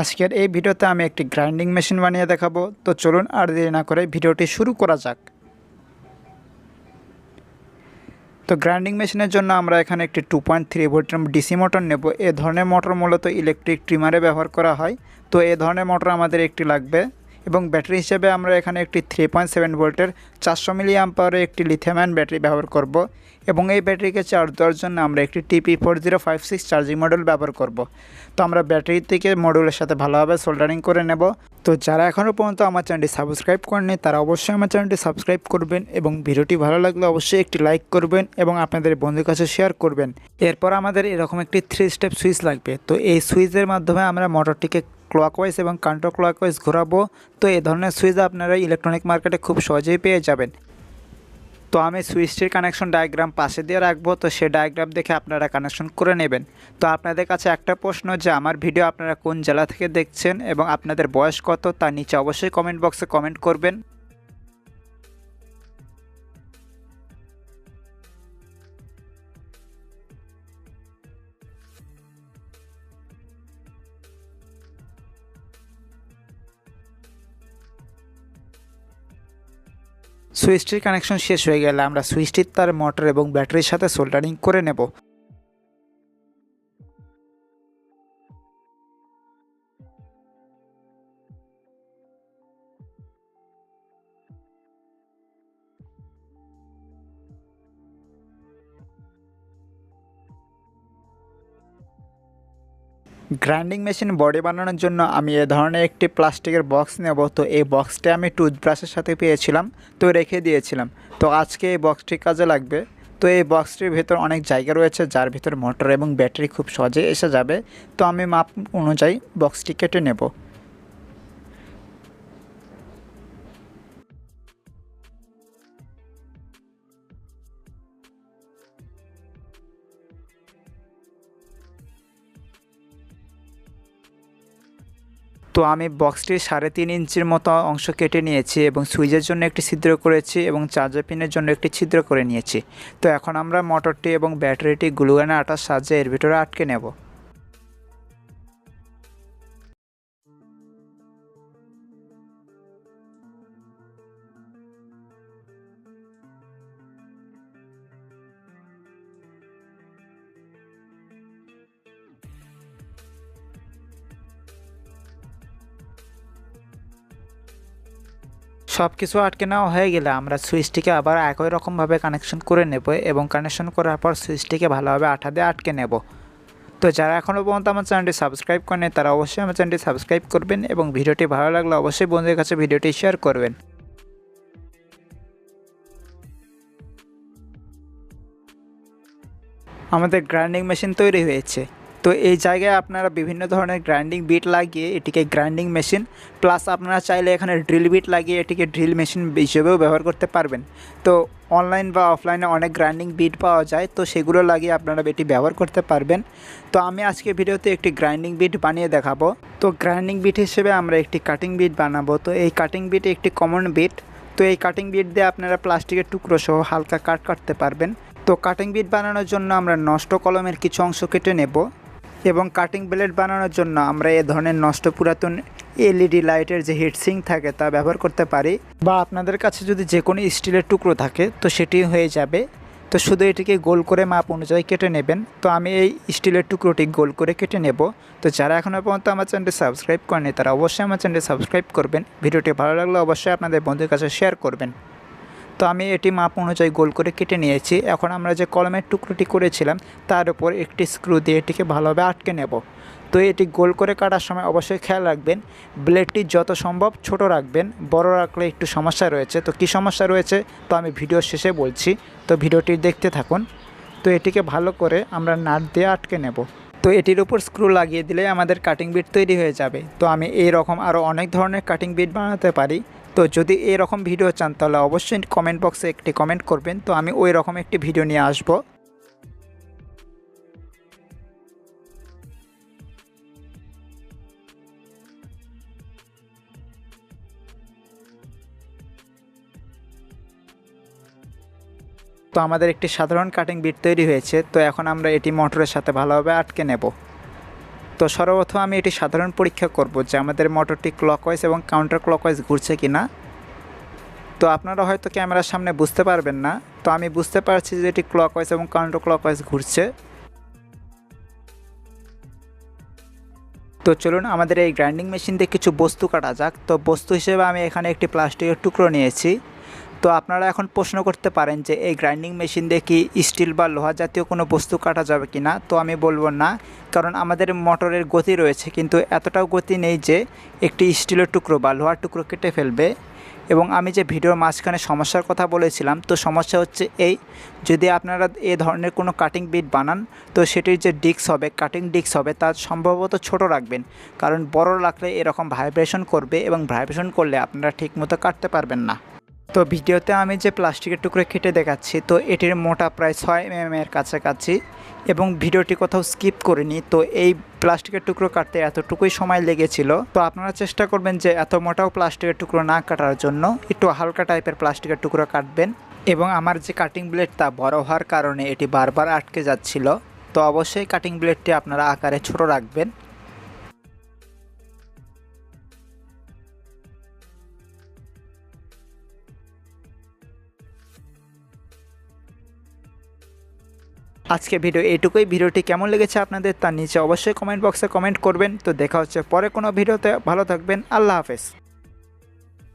আজকের এই ভিডিওতে আমি একটি গ্রাইন্ডিং মেশিন বানিয়ে দেখাবো। তো চলুন আর দেরি না করে ভিডিওটি শুরু করা যাক। তো গ্রাইন্ডিং মেশিনের জন্য আমরা এখানে একটি টু পয়েন্ট থ্রি ভোল্টের ডিসি মোটর নেব। এ ধরনের মোটর মূলত ইলেকট্রিক ট্রিমারে ব্যবহার করা হয়। তো এ ধরনের মোটর আমাদের একটি লাগবে এবং ব্যাটারি হিসেবে আমরা এখানে একটি থ্রি পয়েন্ট সেভেন ভোল্টের চারশো মিলি আম্পাওয়ারের একটি লিথিয়াম ব্যাটারি ব্যবহার করব এবং এই ব্যাটারিকে চার্জ দেওয়ার জন্য আমরা একটি TP four zero five six charging model ব্যবহার করব। তো আমরা ব্যাটারি থেকে মডেলের সাথে ভালোভাবে সোল্ডারিং করে নেব। তো যারা এখনও পর্যন্ত আমার চ্যানেলটি সাবস্ক্রাইব করেনি তারা অবশ্যই আমার চ্যানেলটি সাবস্ক্রাইব করবেন এবং ভিডিওটি ভালো লাগলে অবশ্যই একটি লাইক করবেন এবং আপনাদের বন্ধুর কাছে শেয়ার করবেন। এরপর আমাদের এরকম একটি থ্রি স্টেপ সুইচ লাগবে। তো এই সুইচের মাধ্যমে আমরা মোটরটিকে ক্লকওয়াইজ এবং কাউন্টার ক্লকওয়াইজ ঘোরাবো। তো এ ধরনের সুইচ আপনারা ইলেকট্রনিক মার্কেটে খুব সহজেই পেয়ে যাবেন। তো আমি সুইচটির কানেকশন ডায়াগ্রাম পাশে দিয়ে রাখব। তো সে ডায়াগ্রাম দেখে আপনারা কানেকশন করে নেবেন। তো আপনাদের কাছে একটা প্রশ্ন যে, আমার ভিডিও আপনারা কোন জেলা থেকে দেখছেন এবং আপনাদের বয়স কত? তা নিচে অবশ্যই কমেন্ট বক্সে কমেন্ট করবেন। সুইচটির কানেকশন শেষ হয়ে গেলে আমরা সুইচটির তার মোটর এবং ব্যাটারির সাথে সোল্ডারিং করে নেব। গ্রাইন্ডিং মেশিন বডি বানানোর জন্য আমি এ ধরনের একটি প্লাস্টিকের বক্স নেব। তো এই বক্সটি আমি টুথব্রাশের সাথে পেয়েছিলাম, তো রেখে দিয়েছিলাম। তো আজকে এই বক্সটি কাজে লাগবে। তো এই বক্সটির ভেতর অনেক জায়গা রয়েছে, যার ভিতর মোটর এবং ব্যাটারি খুব সহজে এসে যাবে। তো আমি মাপ অনুযায়ী বক্সটি কেটে নেব। তো আমি বক্সটির সাড়ে তিন ইঞ্চির মতো অংশ কেটে নিয়েছি এবং সুইচের জন্য একটি ছিদ্র করেছি এবং চার্জার পিনের জন্য একটি ছিদ্র করে নিয়েছি। তো এখন আমরা মোটরটি এবং ব্যাটারিটি গ্লুগানে আটার সাহায্যে এর ভিতরে আটকে নেব। সব কিছু আটকে নেওয়া হয়ে গেলে আমরা সুইচটিকে আবার একই রকমভাবে কানেকশন করে নেব এবং কানেকশন করার পর সুইচটিকে ভালোভাবে আঠা দিয়ে আটকে নেব। তো যারা এখনও পর্যন্ত আমার চ্যানেলটি সাবস্ক্রাইব করেন তারা অবশ্যই আমার চ্যানেলটি সাবস্ক্রাইব করবেন এবং ভিডিওটি ভালো লাগলে অবশ্যই বন্ধুদের কাছে ভিডিওটি শেয়ার করবেন। আমাদের গ্রাইন্ডিং মেশিন তৈরি হয়েছে। তো এই জায়গায় আপনারা বিভিন্ন ধরনের গ্রাইন্ডিং বিট লাগিয়ে এটিকে গ্রাইন্ডিং মেশিন প্লাস আপনারা চাইলে এখানে ড্রিল বিট লাগিয়ে এটিকে ড্রিল মেশিন হিসেবেও ব্যবহার করতে পারবেন। তো অনলাইন বা অফলাইনে অনেক গ্রাইন্ডিং বিট পাওয়া যায়, তো সেগুলো লাগিয়ে আপনারা এটি ব্যবহার করতে পারবেন। তো আমি আজকে ভিডিওতে একটি গ্রাইন্ডিং বিট বানিয়ে দেখাবো। তো গ্রাইন্ডিং বিট হিসেবে আমরা একটি কাটিং বিট বানাবো। তো এই কাটিং বিট একটি কমন বিট তো এই কাটিং বিট দিয়ে আপনারা প্লাস্টিকের টুকরো সহ হালকা কাট কাটতে পারবেন। তো কাটিং বিট বানানোর জন্য আমরা নষ্ট কলমের কিছু অংশ কেটে নেব। এবং কাটিং ব্লেড বানানোর জন্য আমরা এ ধরনের নষ্ট পুরাতন এলইডি লাইটের যে হিটসিং থাকে তা ব্যবহার করতে পারি। বা আপনাদের কাছে যদি যে কোনো স্টিলের টুকরো থাকে, তো সেটি হয়ে যাবে। তো শুধু এটিকে গোল করে মাপ অনুযায়ী কেটে নেবেন। তো আমি এই স্টিলের টুকরোটি গোল করে কেটে নেব। তো যারা এখনও পর্যন্ত আমার চ্যানেলটি সাবস্ক্রাইব করেনি তারা অবশ্যই আমার চ্যানেলটি সাবস্ক্রাইব করবেন। ভিডিওটি ভালো লাগলে অবশ্যই আপনাদের বন্ধুর কাছে শেয়ার করবেন। তো আমি এটি মাপ অনুযায়ী গোল করে কেটে নিয়েছি। এখন আমরা যে কলমের টুকরোটি করেছিলাম, তার উপর একটি স্ক্রু দিয়ে এটিকে ভালোভাবে আটকে নেব। তো এটি গোল করে কাটার সময় অবশ্যই খেয়াল রাখবেন, ব্লেডটি যত সম্ভব ছোট রাখবেন, বড় রাখলে একটু সমস্যা রয়েছে। তো কী সমস্যা রয়েছে, তো আমি ভিডিও শেষে বলছি। তো ভিডিওটি দেখতে থাকুন। তো এটিকে ভালো করে আমরা নাট দিয়ে আটকে নেব। তো এটির উপর স্ক্রু লাগিয়ে দিলে আমাদের কাটিং বিট তৈরি হয়ে যাবে। তো আমি এই রকম আরও অনেক ধরনের কাটিং বিট বানাতে পারি। তো যদি এরকম ভিডিও চান, তাহলে অবশ্যই কমেন্ট বক্সে একটি কমেন্ট করবেন। তো আমি ওই রকম একটি ভিডিও নিয়ে আসব। তো আমাদের একটি সাধারণ কাটিং বিট তৈরি হয়েছে। তো এখন আমরা এটি মোটরের সাথে ভালোভাবে আটকে নেব। তো সর্বপ্রথম আমি এটি সাধারণ পরীক্ষা করব যে আমাদের মোটরটি ক্লকওয়াইজ এবং কাউন্টার ক্লকওয়াইজ ঘুরছে কি না তো আপনারা হয়তো ক্যামেরার সামনে বুঝতে পারবেন না। তো আমি বুঝতে পারছি যে এটি ক্লকওয়াইজ এবং কাউন্টার ক্লকওয়াইজ ঘুরছে। তো চলুন আমাদের এই গ্রাইন্ডিং মেশিন দিয়ে কিছু বস্তু কাটা যাক। তো বস্তু হিসেবে আমি এখানে একটি প্লাস্টিকের টুকরো নিয়েছি। তো আপনারা এখন প্রশ্ন করতে পারেন যে এই গ্রাইন্ডিং মেশিন দিয়ে কি স্টিল বা লোহা জাতীয় কোনো বস্তু কাটা যাবে কি না তো আমি বলব না, কারণ আমাদের মোটরের গতি রয়েছে, কিন্তু এতটাও গতি নেই যে একটি স্টিলের টুকরো বা লোহার টুকরো কেটে ফেলবে। এবং আমি যে ভিডিওর মাঝখানে সমস্যার কথা বলেছিলাম, তো সমস্যা হচ্ছে এই, যদি আপনারা এ ধরনের কোনো কাটিং বিট বানান, তো সেটির যে ডিস্ক হবে কাটিং ডিস্ক হবে, তা সম্ভবত ছোট রাখবেন। কারণ বড় রাখলে এরকম ভাইব্রেশন করবে এবং ভাইব্রেশন করলে আপনারা ঠিকমতো কাটতে পারবেন না। তো ভিডিওতে আমি যে প্লাস্টিকের টুকরো কেটে দেখাচ্ছি, তো এটির মোটা প্রায় ছয় এম এর কাছাকাছি এবং ভিডিওটি কোথাও স্কিপ করিনি, তো এই প্লাস্টিকের টুকরো কাটতে এতটুকুই সময় লেগেছিল। তো আপনারা চেষ্টা করবেন যে এত মোটাও প্লাস্টিকের টুকরো না কাটার জন্য একটু হালকা টাইপের প্লাস্টিকের টুকরো কাটবেন এবং আমার যে কাটিং ব্লেড তা বড় হওয়ার কারণে এটি বারবার আটকে যাচ্ছিল, তো অবশ্যই কাটিং ব্লেডটি আপনারা আকারে ছোট রাখবেন। আজকে ভিডিও এইটুকুই ভিডিওটি কেমন লেগেছে আপনাদের তার নিচে অবশ্যই কমেন্ট বক্সে কমেন্ট করবেন। তো দেখা হচ্ছে পরে কোনো ভিডিওতে। ভালো থাকবেন। আল্লাহ হাফেজ।